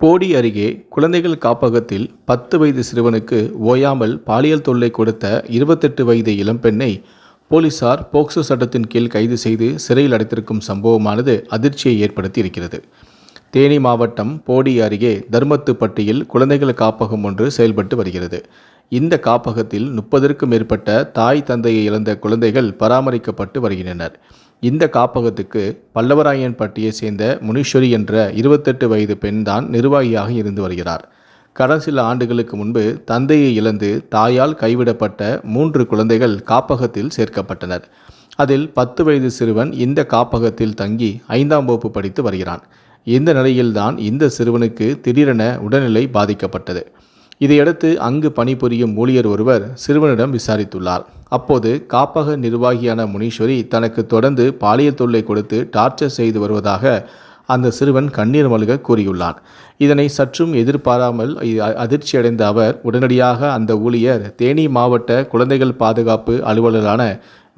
போடி அருகே குழந்தைகள் காப்பகத்தில் பத்து வயது சிறுவனுக்கு ஓயாமல் பாலியல் தொல்லை கொடுத்த இருபத்தெட்டு வயது இளம்பெண்ணை போலீசார் போக்சோ சட்டத்தின் கீழ் கைது செய்து சிறையில் அடைத்திருக்கும் சம்பவமானது அதிர்ச்சியை ஏற்படுத்தி இருக்கிறது தேனி மாவட்டம் போடி அருகே தர்மத்துப்பட்டியில் குழந்தைகள் காப்பகம் ஒன்று செயல்பட்டு வருகிறது. இந்த காப்பகத்தில் முப்பதற்கும் மேற்பட்ட தாய் தந்தையை இழந்த குழந்தைகள் பராமரிக்கப்பட்டு வருகின்றனர். இந்த காப்பகத்துக்கு பல்லவராயன்பட்டியை சேர்ந்த முனீஸ்வரி என்ற இருபத்தெட்டு வயது பெண்தான் நிர்வாகியாக இருந்து வருகிறார். கடந்த சில ஆண்டுகளுக்கு முன்பு தந்தையை இழந்து தாயால் கைவிடப்பட்ட மூன்று குழந்தைகள் காப்பகத்தில் சேர்க்கப்பட்டனர். அதில் பத்து வயது சிறுவன் இந்த காப்பகத்தில் தங்கி ஐந்தாம் வகுப்பு படித்து வருகிறான். இந்த நிலையில்தான் இந்த சிறுவனுக்கு திடீரென உடல்நிலை பாதிக்கப்பட்டது. இதையடுத்து அங்கு பணிபுரியும் ஊழியர் ஒருவர் சிறுவனிடம் விசாரித்துள்ளார். அப்போது காப்பக நிர்வாகியான முனீஸ்வரி தனக்கு தொடர்ந்து பாலியல் தொல்லை கொடுத்து டார்ச்சர் செய்து வருவதாக அந்த சிறுவன் கண்ணீர் மல்க கூறியுள்ளான். இதனை சற்றும் எதிர்பாராமல் அதிர்ச்சியடைந்த அவர் உடனடியாக அந்த ஊழியர் தேனி மாவட்ட குழந்தைகள் பாதுகாப்பு அலுவலரான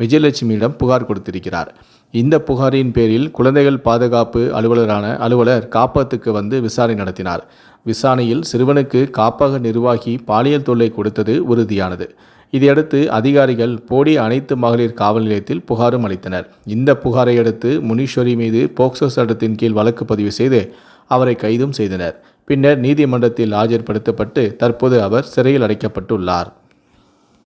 விஜயலட்சுமியிடம் புகார் கொடுத்திருக்கிறார். இந்த புகாரின் பேரில் குழந்தைகள் பாதுகாப்பு அலுவலரான அலுவலர் காப்பகத்துக்கு வந்து விசாரணை நடத்தினார். விசாரணையில் சிறுவனுக்கு காப்பக நிர்வாகி பாலியல் தொல்லை கொடுத்தது உறுதியானது. இதையடுத்து அதிகாரிகள் போடி அனைத்து மகளிர் காவல் நிலையத்தில் புகாரும் அளித்தனர். இந்த புகாரை அடுத்து முனீஸ்வரி மீது போக்சோ சட்டத்தின் கீழ் வழக்கு பதிவு செய்து அவரை கைதும் செய்தனர். பின்னர் நீதிமன்றத்தில் ஆஜர்படுத்தப்பட்டு தற்போது அவர் சிறையில் அடைக்கப்பட்டுள்ளார்.